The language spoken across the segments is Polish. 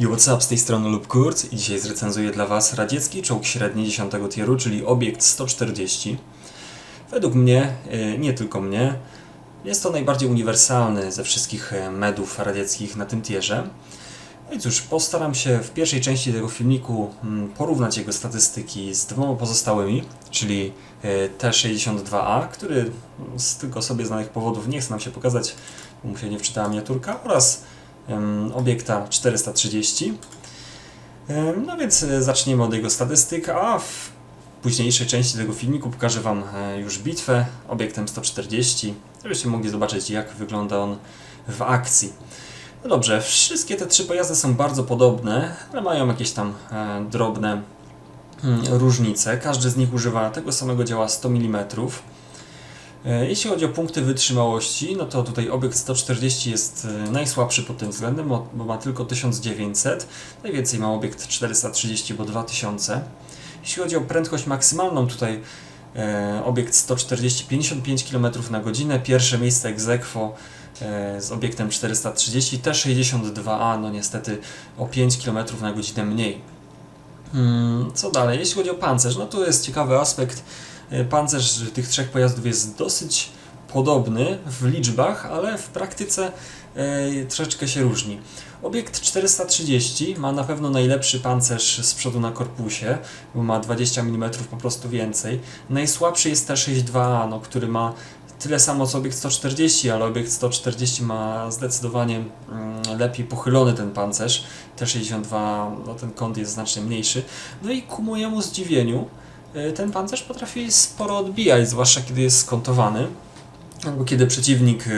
Yo, what's up, z tej strony Lub Kurt i dzisiaj zrecenzuję dla Was radziecki czołg średni 10 tieru, czyli obiekt 140. Według mnie, y, nie tylko mnie, jest to najbardziej uniwersalny ze wszystkich y, medów radzieckich na tym tierze. No i cóż, postaram się w pierwszej części tego filmiku mm, porównać jego statystyki z dwoma pozostałymi, czyli y, T-62A, który z tylko sobie znanych powodów nie chce nam się pokazać, bo mu się nie wczytała miniaturka, oraz obiekta 430. Em, No więc e, zaczniemy od jego statystyk, a w późniejszej części tego filmiku pokażę Wam e, już bitwę obiektem 140, żebyście mogli zobaczyć jak wygląda on w akcji. No dobrze, wszystkie te trzy pojazdy są bardzo podobne, ale mają jakieś tam e, drobne mm, różnice. Każdy z nich używa tego samego działa 100 mm. E, Jeśli chodzi o punkty wytrzymałości, no to tutaj obiekt 140 jest e, najsłabszy pod tym względem, bo ma tylko 1900. Najwięcej ma obiekt 430, bo 2000. Jeśli chodzi o prędkość maksymalną, tutaj e, obiekt 140 55 km na godzinę. Pierwsze miejsce ex aequo, z obiektem 430, T62A, no niestety o 5 km na godzinę mniej. Hmm, Co dalej? Jeśli chodzi o pancerz, no to jest ciekawy aspekt. E, Pancerz tych trzech pojazdów jest dosyć podobny w liczbach, ale w praktyce e, troszeczkę się różni. Obiekt 430 ma na pewno najlepszy pancerz z przodu na korpusie, bo ma 20 mm po prostu więcej. Najsłabszy jest T62A, no, który ma tyle samo co obiekt 140, ale obiekt 140 ma zdecydowanie mm, lepiej pochylony ten pancerz. T62, no ten kąt jest znacznie mniejszy. No i ku mojemu zdziwieniu, ten pancerz potrafi sporo odbijać, zwłaszcza kiedy jest skontowany. Albo kiedy przeciwnik y,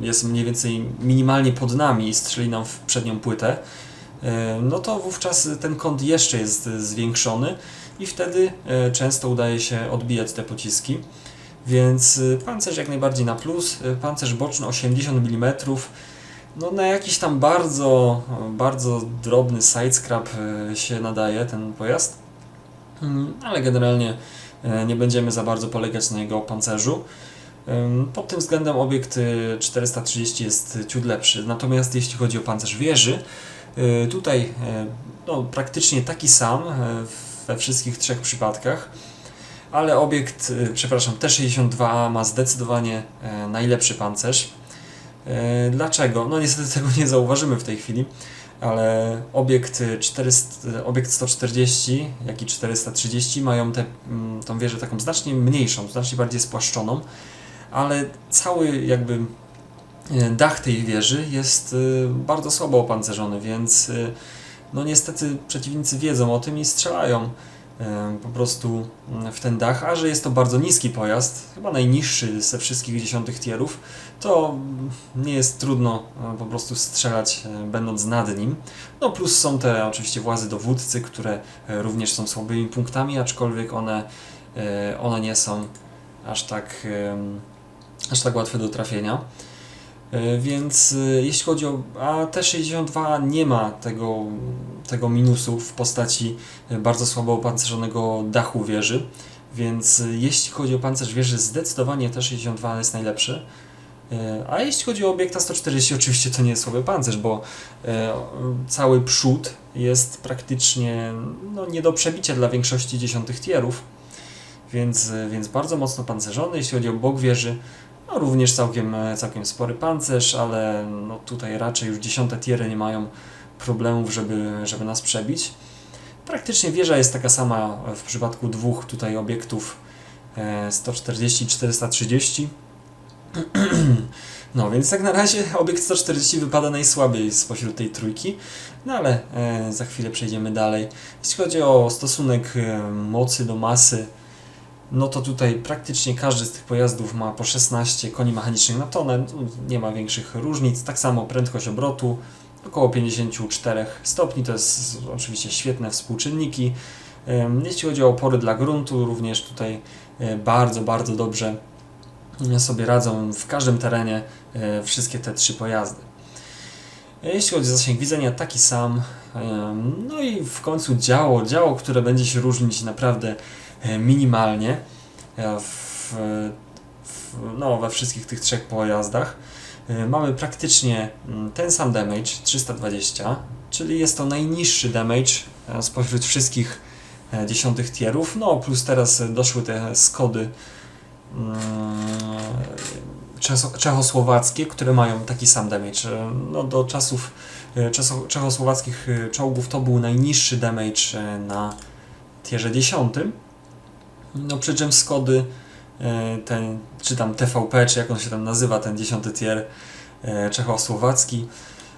jest mniej więcej minimalnie pod nami i strzeli nam w przednią płytę, y, no to wówczas ten kąt jeszcze jest zwiększony i wtedy często udaje się odbijać te pociski. Więc pancerz jak najbardziej na plus, pancerz boczny 80 mm, no na jakiś tam bardzo, bardzo drobny sidescrap y, się nadaje ten pojazd, ale generalnie y, nie będziemy za bardzo polegać na jego pancerzu. Pod tym względem obiekt y, 430 jest ciut lepszy. Natomiast jeśli chodzi o pancerz wieży, y, tutaj y, no, praktycznie taki sam y, we wszystkich trzech przypadkach, ale obiekt, y, przepraszam, T62A ma zdecydowanie y, najlepszy pancerz. Y, Dlaczego? No niestety tego nie zauważymy w tej chwili, ale obiekt, y, 400, y, obiekt 140, jak i 430 mają tę mm, tą wieżę taką znacznie mniejszą, znacznie bardziej spłaszczoną, ale cały jakby y, dach tej wieży jest y, bardzo słabo opancerzony, więc y, no niestety przeciwnicy wiedzą o tym i strzelają. y, po prostu mm, w ten dach, a że jest to bardzo niski pojazd, chyba najniższy ze wszystkich dziesiątych tierów, to mm, nie jest trudno e, po prostu strzelać e, będąc nad nim. No plus są te oczywiście włazy dowódcy, które e, również są słabymi punktami, aczkolwiek one, one nie są aż tak, aż tak łatwe do trafienia. Więc jeśli chodzi o. A T62 nie ma tego, tego minusu w postaci e, bardzo słabo opancerzonego dachu wieży. Więc e, jeśli chodzi o pancerz wieży, zdecydowanie T62 jest najlepszy. E, A jeśli chodzi o obiekta 140, oczywiście to nie jest słaby pancerz, bo cały przód jest praktycznie no, nie do przebicia dla większości dziesiątych tierów, więc, więc bardzo mocno pancerzony. Jeśli chodzi o bok wieży, no, również całkiem, całkiem spory pancerz, ale no, tutaj raczej już dziesiąte tiery nie mają problemów, żeby, żeby nas przebić. Praktycznie wieża jest taka sama w przypadku dwóch tutaj obiektów e, 140 i 430. No więc tak na razie obiekt 140 wypada najsłabiej spośród tej trójki, no ale e, za chwilę przejdziemy dalej. Jeśli chodzi o stosunek e, mocy do masy, no to tutaj praktycznie każdy z tych pojazdów ma po 16 koni mechanicznych na tonę, no, nie ma większych różnic. Tak samo prędkość obrotu około 54 stopni, to jest oczywiście świetne współczynniki. Jeśli chodzi o opory dla gruntu, również tutaj e, bardzo, bardzo dobrze sobie radzą w każdym terenie e, wszystkie te trzy pojazdy. E, Jeśli chodzi o zasięg widzenia, taki sam. No i w końcu działo, działo, które będzie się różnić naprawdę e, minimalnie e, w, w, no, we wszystkich tych trzech pojazdach. E, Mamy praktycznie mm, ten sam damage 320 czyli jest to najniższy damage e, spośród wszystkich e, dziesiątych tierów. No plus teraz doszły te skody mm, czechosłowackie, które mają taki sam damage. No do czasów czechosłowackich czołgów to był najniższy damage na tierze dziesiątym. No przy czym Skody ten, czy tam TVP, czy jak on się tam nazywa, ten dziesiąty tier e, czechosłowacki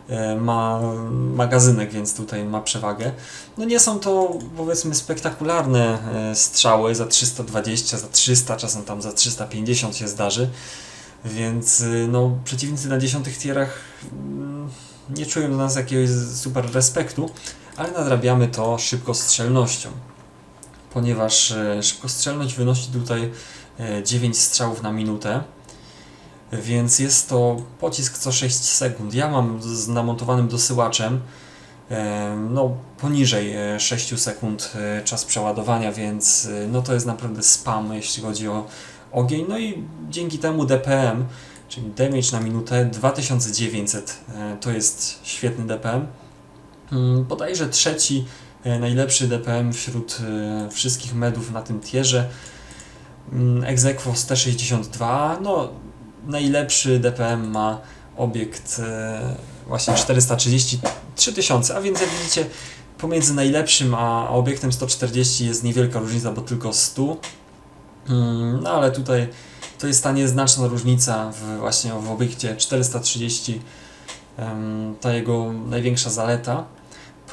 e, ma magazynek, więc tutaj ma przewagę. No nie są to powiedzmy spektakularne e, strzały. Za 320, za 300, czasem tam za 350 się zdarzy, więc y, no przeciwnicy na dziesiątych tierach mm, nie czują do nas jakiegoś super respektu, ale nadrabiamy to szybkostrzelnością. Ponieważ e, szybkostrzelność wynosi tutaj e, 9 strzałów na minutę, więc jest to pocisk co 6 sekund. Ja mam z namontowanym dosyłaczem e, no, poniżej e, 6 sekund e, czas przeładowania, więc e, no, to jest naprawdę spam, jeśli chodzi o ogień. No i dzięki temu DPM, czyli damage na minutę 2900, e, to jest świetny DPM. Mm, Bodajże trzeci e, najlepszy DPM wśród e, wszystkich medów na tym tierze. Mm, Exequo z T62, no najlepszy DPM ma obiekt e, właśnie 433 tysiące, a więc jak widzicie pomiędzy najlepszym a obiektem 140 jest niewielka różnica, bo tylko 100. Mm, No ale tutaj to jest ta nieznaczna różnica w, właśnie w obiekcie 430, em, ta jego największa zaleta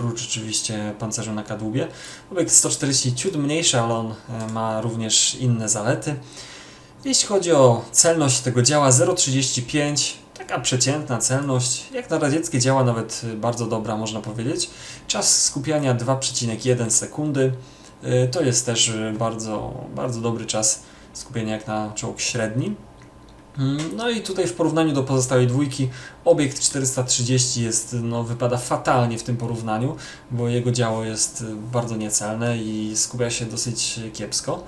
prócz oczywiście pancerza na kadłubie. Obiekt 140 ciut mniejszy, ale on e, ma również inne zalety. Jeśli chodzi o celność tego działa 0,35, taka przeciętna celność, jak na radzieckie działa nawet e, bardzo dobra można powiedzieć. Czas skupiania 2,1 sekundy, E, to jest też bardzo, bardzo dobry czas skupienia jak na czołg średni. Mm, No i tutaj w porównaniu do pozostałej dwójki obiekt 430 jest, no, wypada fatalnie w tym porównaniu, bo jego działo jest y, bardzo niecelne i skupia się dosyć kiepsko.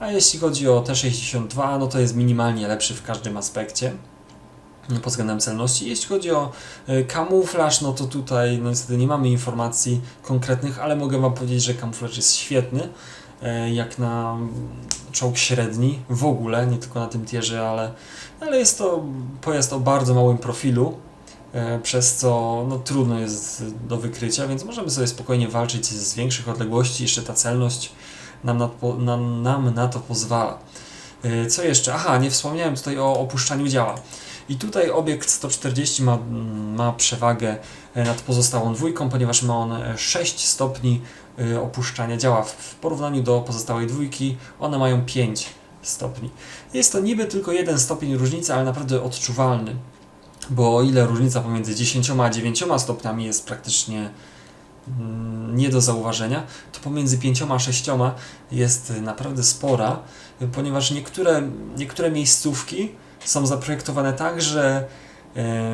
A jeśli chodzi o T62, no to jest minimalnie lepszy w każdym aspekcie y, pod względem celności. Jeśli chodzi o y, kamuflaż, no to tutaj no niestety nie mamy informacji konkretnych, ale mogę Wam powiedzieć, że kamuflaż jest świetny, jak na czołg średni w ogóle, nie tylko na tym tierze, ale, ale jest to pojazd o bardzo małym profilu, e, przez co no, trudno jest do wykrycia, więc możemy sobie spokojnie walczyć z większych odległości, jeszcze ta celność nam na, nam, na to pozwala. E, Co jeszcze? Aha, nie wspomniałem tutaj o opuszczaniu działa. I tutaj obiekt 140 ma, ma przewagę e, nad pozostałą dwójką, ponieważ ma on e, 6 stopni e, opuszczania działa. W- porównaniu do pozostałej dwójki one mają 5 stopni. Jest to niby tylko jeden stopień różnicy, ale naprawdę odczuwalny. Bo o ile różnica pomiędzy 10 a 9 stopniami jest praktycznie mm, nie do zauważenia, to pomiędzy 5 a 6 jest y, naprawdę spora, y, ponieważ niektóre, niektóre miejscówki są zaprojektowane tak, że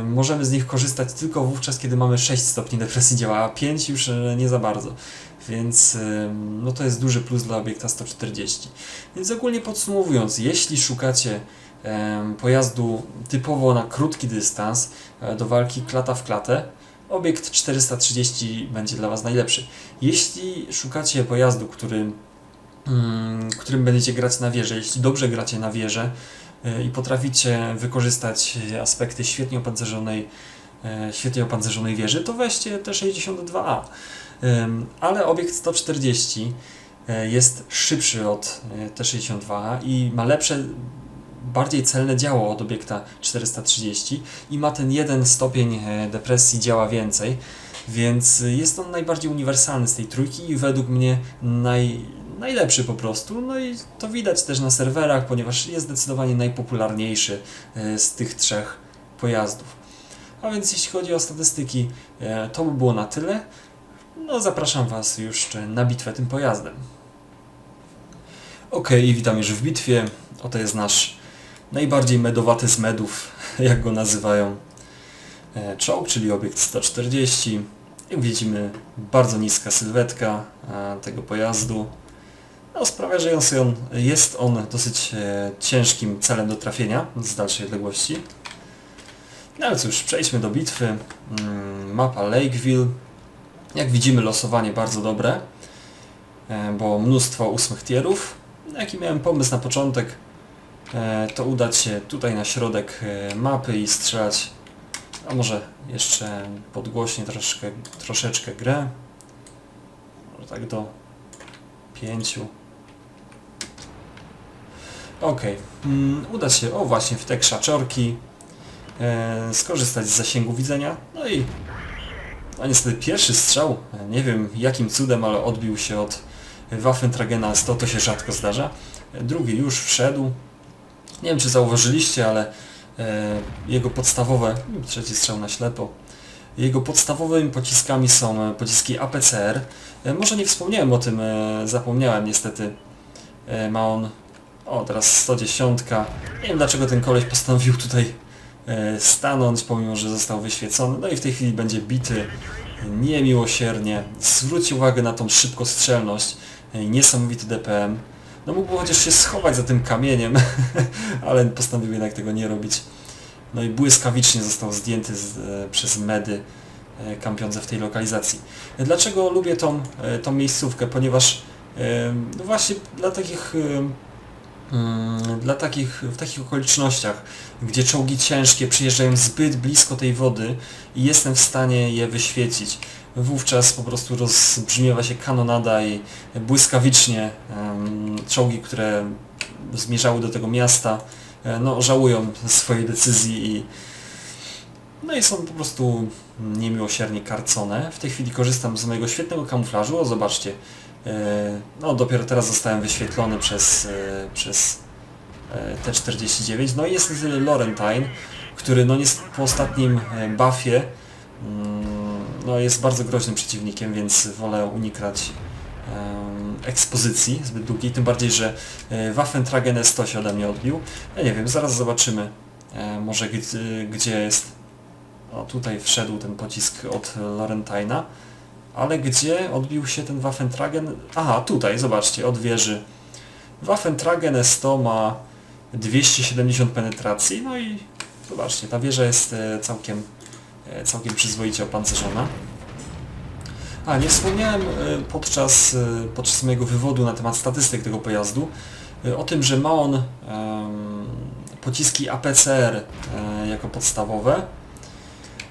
możemy z nich korzystać tylko wówczas, kiedy mamy 6 stopni depresji działa, a 5 już e, nie za bardzo. Więc e, no to jest duży plus dla obiekta 140. Więc ogólnie podsumowując, jeśli szukacie pojazdu typowo na krótki dystans e, do walki klata w klatę, obiekt 430 będzie dla Was najlepszy. Jeśli szukacie pojazdu, który, mm, którym będziecie grać na wieżę, jeśli dobrze gracie na wieżę e, i potraficie wykorzystać e, aspekty świetnie opancerzonej, e, świetnie opancerzonej wieży, to weźcie T62A. Em, Ale obiekt 140 e, jest szybszy od e, T62 i ma lepsze, bardziej celne działo od obiekta 430 i ma ten jeden stopień e, depresji działa więcej, więc e, jest on najbardziej uniwersalny z tej trójki i według mnie naj, najlepszy po prostu. No i to widać też na serwerach, ponieważ jest zdecydowanie najpopularniejszy e, z tych trzech pojazdów. A więc jeśli chodzi o statystyki, e, to by było na tyle. No, zapraszam Was już na bitwę tym pojazdem. Ok, i witam już w bitwie. Oto jest nasz najbardziej medowaty z medów, jak go nazywają, e, czołg, czyli obiekt 140. Jak widzimy, bardzo niska sylwetka tego pojazdu. No, sprawia, że jest on, jest on dosyć e, ciężkim celem do trafienia z dalszej odległości. No ale cóż, przejdźmy do bitwy. Mm, Mapa Lakeville. Jak widzimy losowanie bardzo dobre, e, bo mnóstwo ósmych tierów. Jaki miałem pomysł na początek, e, to udać się tutaj na środek mapy i strzelać, a może jeszcze podgłośnie troszkę, troszeczkę grę. Może tak do pięciu. Okej, mm, uda się, o właśnie, w te krzaczorki, e, skorzystać z zasięgu widzenia, no i a niestety pierwszy strzał, e, nie wiem jakim cudem, ale odbił się od Waffentragena 100, to się rzadko zdarza. E, Drugi już wszedł. Nie wiem czy zauważyliście, ale e, jego podstawowe, trzeci strzał na ślepo, jego podstawowymi pociskami są e, pociski APCR. E, może nie wspomniałem o tym, e, zapomniałem niestety. E, ma on, o teraz 110. Nie wiem dlaczego ten koleś postanowił tutaj e, stanąć, pomimo że został wyświecony. No i w tej chwili będzie bity niemiłosiernie. Zwróćcie uwagę na tą szybkostrzelność, e, niesamowity DPM. No mógłby chociaż się schować za tym kamieniem, ale postanowił jednak tego nie robić. No i błyskawicznie został zdjęty z, e, przez medy kampiące w tej lokalizacji. Dlaczego lubię tą, tą miejscówkę? Ponieważ no właśnie dla takich dla takich, w takich okolicznościach, gdzie czołgi ciężkie przyjeżdżają zbyt blisko tej wody i jestem w stanie je wyświecić, wówczas po prostu rozbrzmiewa się kanonada i błyskawicznie czołgi, które zmierzały do tego miasta, e, no, żałują swojej decyzji i no i są po prostu niemiłosiernie karcone. W tej chwili korzystam z mojego świetnego kamuflażu, o zobaczcie, no dopiero teraz zostałem wyświetlony przez, e, przez e, T49. No i jest Laurentine, który no jest po ostatnim e, buffie mm, no jest bardzo groźnym przeciwnikiem, więc wolę unikać ekspozycji zbyt długiej, tym bardziej, że e, Waffentragen S100 się ode mnie odbił. Ja nie wiem, zaraz zobaczymy e, może gdzie, jest o tutaj wszedł ten pocisk od Laurentine'a. Ale gdzie odbił się ten Waffentragen? Aha, tutaj, zobaczcie, od wieży. Waffentragen S100 ma 270 penetracji, no i zobaczcie, ta wieża jest e, całkiem, e, całkiem przyzwoicie opancerzona. A, nie wspomniałem e, podczas, podczas mojego wywodu na temat statystyk tego pojazdu o tym, że ma on em, pociski APCR jako podstawowe,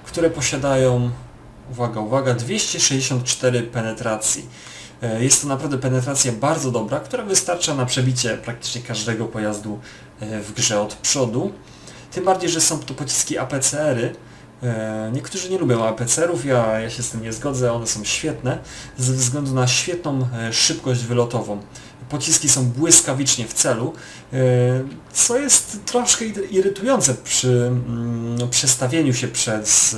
które posiadają uwaga, uwaga, 264 penetracji. E, Jest to naprawdę penetracja bardzo dobra, która wystarcza na przebicie praktycznie każdego pojazdu e, w grze od przodu. Tym bardziej, że są to pociski APCR-y. E, Niektórzy nie lubią APCR-ów, ja, ja się z tym nie zgodzę, one są świetne ze względu na świetną szybkość wylotową. Pociski są błyskawicznie w celu, co jest troszkę ir- irytujące przy mm, przestawieniu się przez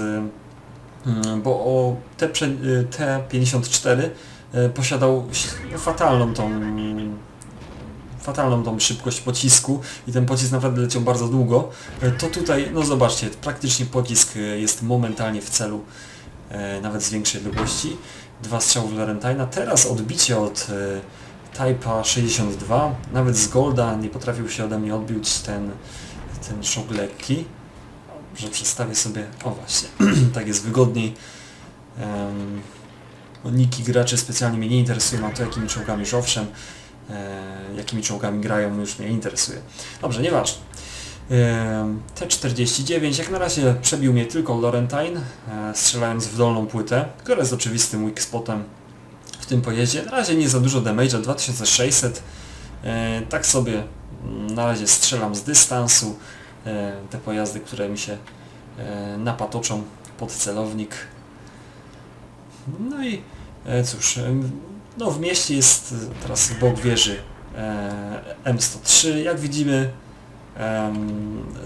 bo o te prze- y, T54 y, posiadał fatalną tą fatalną tą szybkość pocisku i ten pocisk naprawdę leciał bardzo długo, y, to tutaj, no zobaczcie, praktycznie pocisk jest momentalnie w celu, nawet z większej odległości. Dwa strzały w Larentina. Teraz odbicie od Type'a 62, nawet z Golda nie potrafił się ode mnie odbić ten, ten szok lekki że przestawię sobie, o właśnie, tak jest wygodniej. Um, niki graczy specjalnie mnie nie interesują, a to jakimi czołgami już owszem, e, jakimi czołgami grają już mnie interesuje. Dobrze, nieważne. Em, T49, jak na razie przebił mnie tylko Laurentine, e, strzelając w dolną płytę, która jest oczywistym weak spotem w tym pojeździe. Na razie nie za dużo damage'a, 2600. E, tak sobie mm, na razie strzelam z dystansu te pojazdy, które mi się e, napatoczą pod celownik. No i e, cóż, no w mieście jest e, teraz bok wieży e, M103. Jak widzimy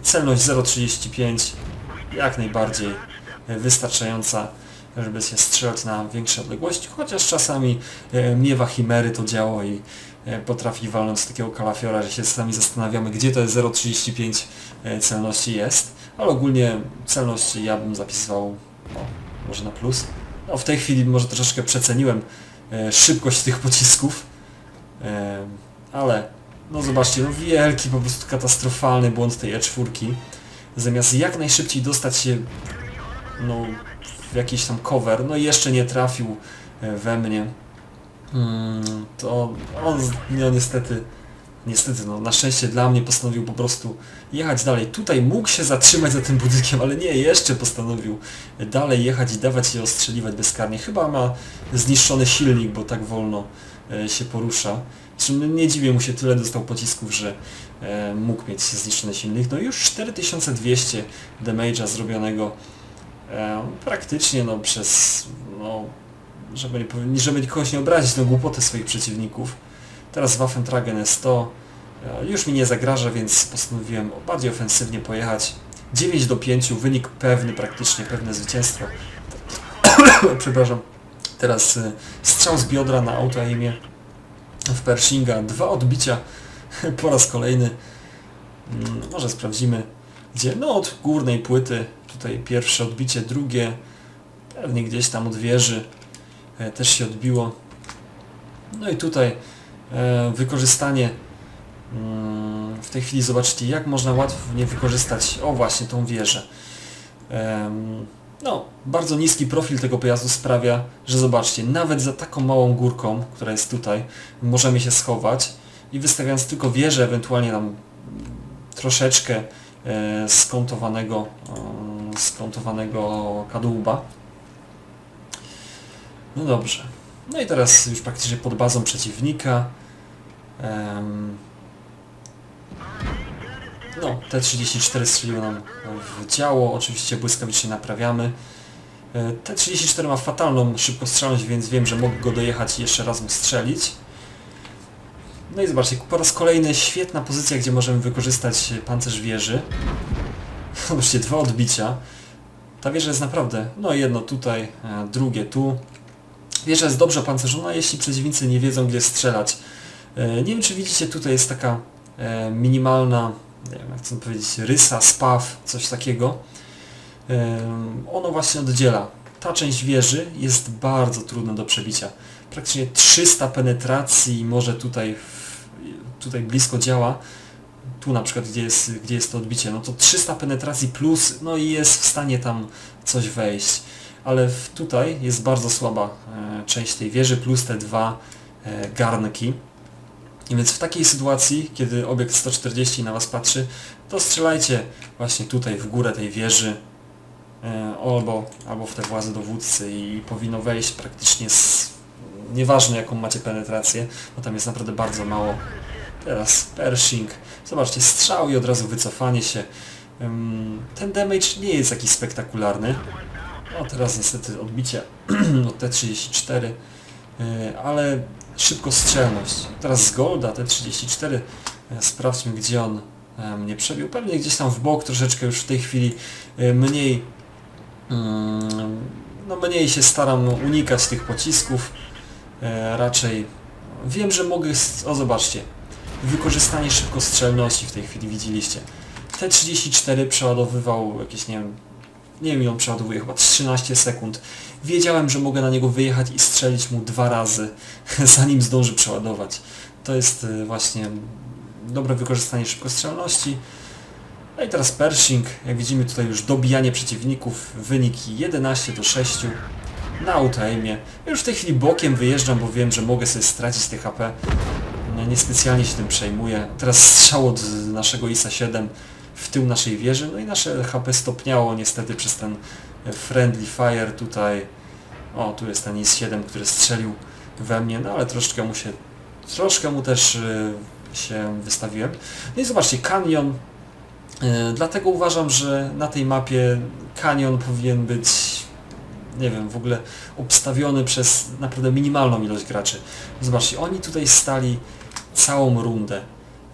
celność 0,35 jak najbardziej e, wystarczająca, żeby się strzelać na większe odległości, chociaż czasami e, miewa chimery to działo i e, potrafi walnąć z takiego kalafiora, że się sami zastanawiamy, gdzie to jest 0,35 e, celności jest, ale ogólnie celność ja bym zapisywał no, może na plus. No, w tej chwili może troszeczkę przeceniłem e, szybkość tych pocisków, e, ale no zobaczcie, no wielki, po prostu katastrofalny błąd tej E4. Zamiast jak najszybciej dostać się no, w jakiś tam cover, no jeszcze nie trafił e, we mnie. Mm, to on no niestety, niestety no na szczęście dla mnie postanowił po prostu jechać dalej. Tutaj mógł się zatrzymać za tym budynkiem, ale nie, jeszcze postanowił dalej jechać i dawać się ostrzeliwać bezkarnie. Chyba ma zniszczony silnik, bo tak wolno e, się porusza. Czym nie dziwię mu się, tyle dostał pocisków, że e, mógł mieć zniszczony silnik. No już 4200 damage'a zrobionego e, praktycznie no przez, no, żeby, nie, żeby kogoś nie obrazić, no głupotę swoich przeciwników. Teraz Waffentragen S100 e, już mi nie zagraża, więc postanowiłem bardziej ofensywnie pojechać. 9 do 5, wynik pewny praktycznie, pewne zwycięstwo. Przepraszam. Teraz e, strzał z biodra na auto-aimie w Pershinga, dwa odbicia po raz kolejny. Mm, Może sprawdzimy gdzie. No od górnej płyty, tutaj pierwsze odbicie, drugie, pewnie gdzieś tam od wieży też się odbiło. No i tutaj e, wykorzystanie mm, w tej chwili zobaczcie jak można łatwo wykorzystać, o właśnie tą wieżę. No, bardzo niski profil tego pojazdu sprawia, że zobaczcie, nawet za taką małą górką, która jest tutaj, możemy się schować i wystawiając tylko wieżę, ewentualnie tam troszeczkę e, skątowanego, e, skątowanego kadłuba. No dobrze. No i teraz już praktycznie pod bazą przeciwnika. Em, no, T-34 strzeliło nam w działo, oczywiście błyskawicznie naprawiamy. E, T-34 ma fatalną szybkostrzelność, więc wiem, że mogę go dojechać i jeszcze raz mu strzelić. No i zobaczcie, po raz kolejny świetna pozycja, gdzie możemy wykorzystać pancerz wieży. Zobaczcie, dwa odbicia. Ta wieża jest naprawdę, no jedno tutaj, e, drugie tu. Wieża jest dobrze opancerzona, jeśli przeciwnicy nie wiedzą gdzie strzelać. E, Nie wiem czy widzicie, tutaj jest taka e, minimalna, nie wiem jak to powiedzieć, rysa, spaw, coś takiego. Em, Ono właśnie oddziela. Ta część wieży jest bardzo trudna do przebicia. Praktycznie 300 penetracji może tutaj, tutaj blisko działa. Tu na przykład, gdzie jest, gdzie jest to odbicie, no to 300 penetracji plus, no i jest w stanie tam coś wejść. Ale tutaj jest bardzo słaba e, część tej wieży, plus te dwa e, garnki. I więc w takiej sytuacji, kiedy obiekt 140 na Was patrzy, to strzelajcie właśnie tutaj w górę tej wieży, e, albo, albo w te władze dowódcy i powinno wejść praktycznie z... Nieważne jaką macie penetrację, bo tam jest naprawdę bardzo mało. Teraz Pershing. Zobaczcie, strzał i od razu wycofanie się. Ten damage nie jest jakiś spektakularny. No teraz niestety odbicie od T34, yy, ale szybkostrzelność. Teraz z Golda T34. Yy, Sprawdźmy gdzie on yy, mnie przebił. Pewnie gdzieś tam w bok troszeczkę już w tej chwili mniej Mm, no mniej się staram unikać tych pocisków. E, raczej wiem, że mogę... O zobaczcie. Wykorzystanie szybkostrzelności w tej chwili widzieliście. T34 przeładowywał jakieś, nie wiem, nie wiem on przeładowuje, chyba 13 sekund. Wiedziałem, że mogę na niego wyjechać i strzelić mu dwa razy, zanim zdąży przeładować. To jest e, właśnie dobre wykorzystanie szybkostrzelności. No i teraz Pershing, jak widzimy tutaj już dobijanie przeciwników, wyniki 11 do 6 na autoaimie. Już w tej chwili bokiem wyjeżdżam, bo wiem, że mogę sobie stracić te HP. No, niespecjalnie się tym przejmuję. Teraz strzał od naszego ISA-7 w tył naszej wieży, no i nasze HP stopniało niestety przez ten friendly fire tutaj. O, tu jest ten IS-7, który strzelił we mnie, no ale troszkę mu się, troszkę mu też y, się wystawiłem. No i zobaczcie, kanion E, Dlatego uważam, że na tej mapie kanion powinien być, nie wiem, w ogóle obstawiony przez naprawdę minimalną ilość graczy. Zobaczcie, oni tutaj stali całą rundę.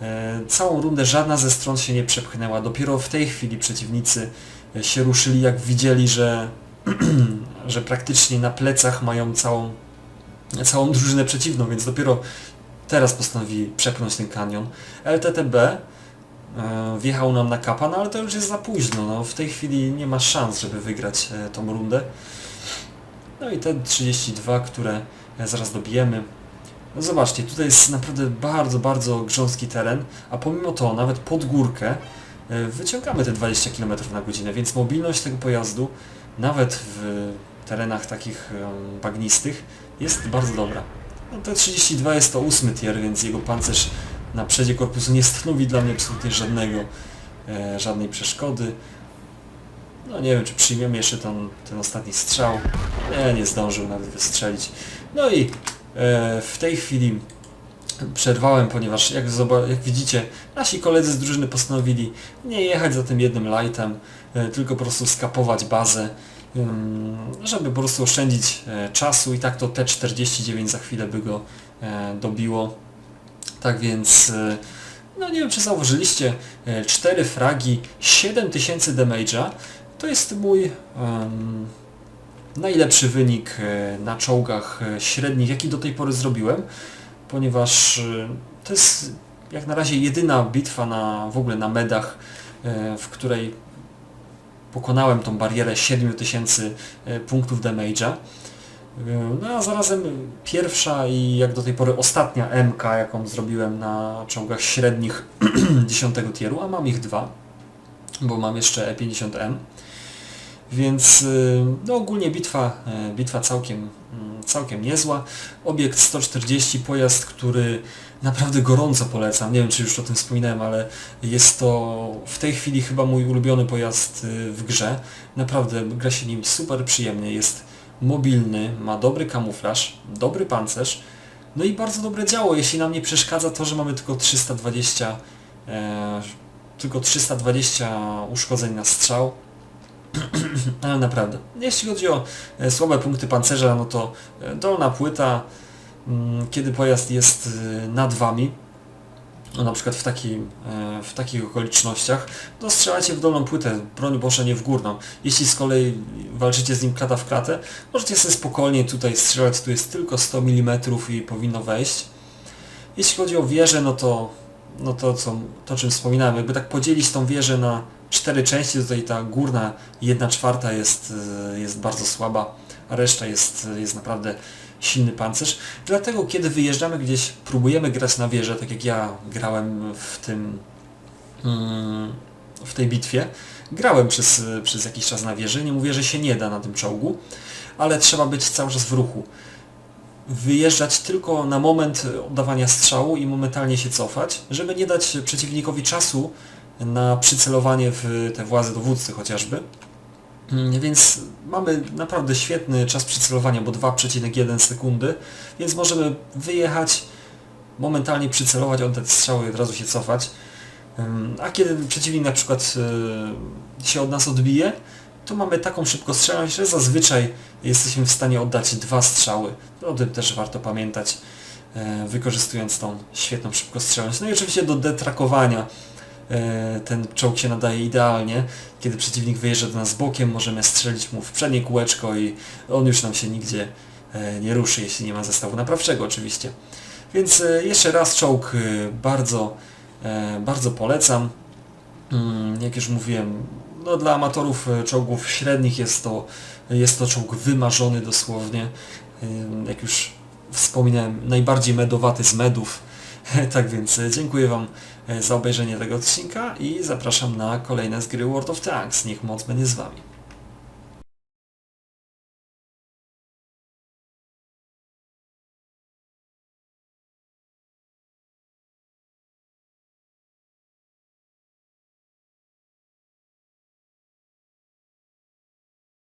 E, Całą rundę żadna ze stron się nie przepchnęła. Dopiero w tej chwili przeciwnicy e, się ruszyli, jak widzieli, że, że praktycznie na plecach mają całą, całą drużynę przeciwną, więc dopiero teraz postanowili przepchnąć ten kanion. LTTB E, wjechał nam na kapa, no ale to już jest za późno, no w tej chwili nie ma szans, żeby wygrać tą rundę. No i te 32, które zaraz dobijemy. No zobaczcie, tutaj jest naprawdę bardzo, bardzo grząski teren, a pomimo to nawet pod górkę e, wyciągamy te 20 km na godzinę, więc mobilność tego pojazdu nawet w terenach takich bagnistych, jest bardzo dobra. No, T-32 jest to ósmy tier, więc jego pancerz na przedzie korpusu nie stanowi dla mnie absolutnie żadnego, e, żadnej przeszkody. No nie wiem, czy przyjmiemy jeszcze ten, ten ostatni strzał. Nie, nie zdążył nawet wystrzelić. No i w tej chwili przerwałem, ponieważ jak, jak widzicie, nasi koledzy z drużyny postanowili nie jechać za tym jednym lightem, e, tylko po prostu skapować bazę, żeby po prostu oszczędzić e, czasu i tak to T49 za chwilę by go e, dobiło. Tak więc, e, no nie wiem czy zauważyliście, 4 fragi, 7000 damage'a, to jest mój em, najlepszy wynik e, na czołgach e, średnich, jaki do tej pory zrobiłem, ponieważ e, to jest jak na razie jedyna bitwa na, w ogóle na medach, w której pokonałem tą barierę 7000 e, punktów damage'a. No a zarazem pierwsza i jak do tej pory ostatnia MK, jaką zrobiłem na czołgach średnich 10 tieru, a mam ich dwa, bo mam jeszcze E50M. Więc y, no ogólnie bitwa, e, bitwa całkiem, mm, całkiem niezła. Obiekt 140, pojazd, który naprawdę gorąco polecam. Nie wiem czy już o tym wspominałem, ale jest to w tej chwili chyba mój ulubiony pojazd y, w grze. Naprawdę gra się nim super przyjemnie. Jest mobilny, ma dobry kamuflaż, dobry pancerz, no i bardzo dobre działo, jeśli nam nie przeszkadza to, że mamy tylko 320 e, tylko 320 uszkodzeń na strzał. Ale naprawdę, jeśli chodzi o e, słabe punkty pancerza, no to e, dolna płyta, mm, kiedy pojazd jest e, nad Wami, no na przykład w, takim, w takich okolicznościach, to strzelacie w dolną płytę, broń Boże nie w górną. Jeśli z kolei walczycie z nim klata w klatę, możecie sobie spokojnie tutaj strzelać, tu jest tylko 100 mm i powinno wejść. Jeśli chodzi o wieżę, no to, no to co, to czym wspominałem, jakby tak podzielić tą wieżę na cztery części, tutaj ta górna jedna czwarta jest, e, jest bardzo słaba, a reszta jest, jest naprawdę silny pancerz. Dlatego kiedy wyjeżdżamy gdzieś, próbujemy grać na wieżę, tak jak ja grałem w tym mm, w tej bitwie, grałem przez, przez jakiś czas na wieży, nie mówię, że się nie da na tym czołgu, ale trzeba być cały czas w ruchu. Wyjeżdżać tylko na moment oddawania strzału i momentalnie się cofać, żeby nie dać przeciwnikowi czasu na przycelowanie w te władze dowódcy chociażby. Mm, Więc mamy naprawdę świetny czas przycelowania, bo 2,1 sekundy, więc możemy wyjechać, momentalnie przycelować, oddać strzały i od razu się cofać. Ym, A kiedy przeciwnik na przykład y, się od nas odbije, to mamy taką szybkostrzelność, że zazwyczaj jesteśmy w stanie oddać dwa strzały. O tym też warto pamiętać, e, wykorzystując tą świetną szybkostrzelność. No i oczywiście do detrakowania ten czołg się nadaje idealnie. Kiedy przeciwnik wyjeżdża do nas bokiem, możemy strzelić mu w przednie kółeczko i on już nam się nigdzie e, nie ruszy, jeśli nie ma zestawu naprawczego oczywiście. Więc e, jeszcze raz czołg e, bardzo, e, bardzo polecam. Mm, Jak już mówiłem, no dla amatorów e, czołgów średnich jest to, jest to czołg wymarzony dosłownie. Jak już wspominałem, najbardziej medowaty z medów. Tak więc e, dziękuję Wam e, za obejrzenie tego odcinka i zapraszam na kolejne z gry World of Tanks. Niech moc będzie z Wami.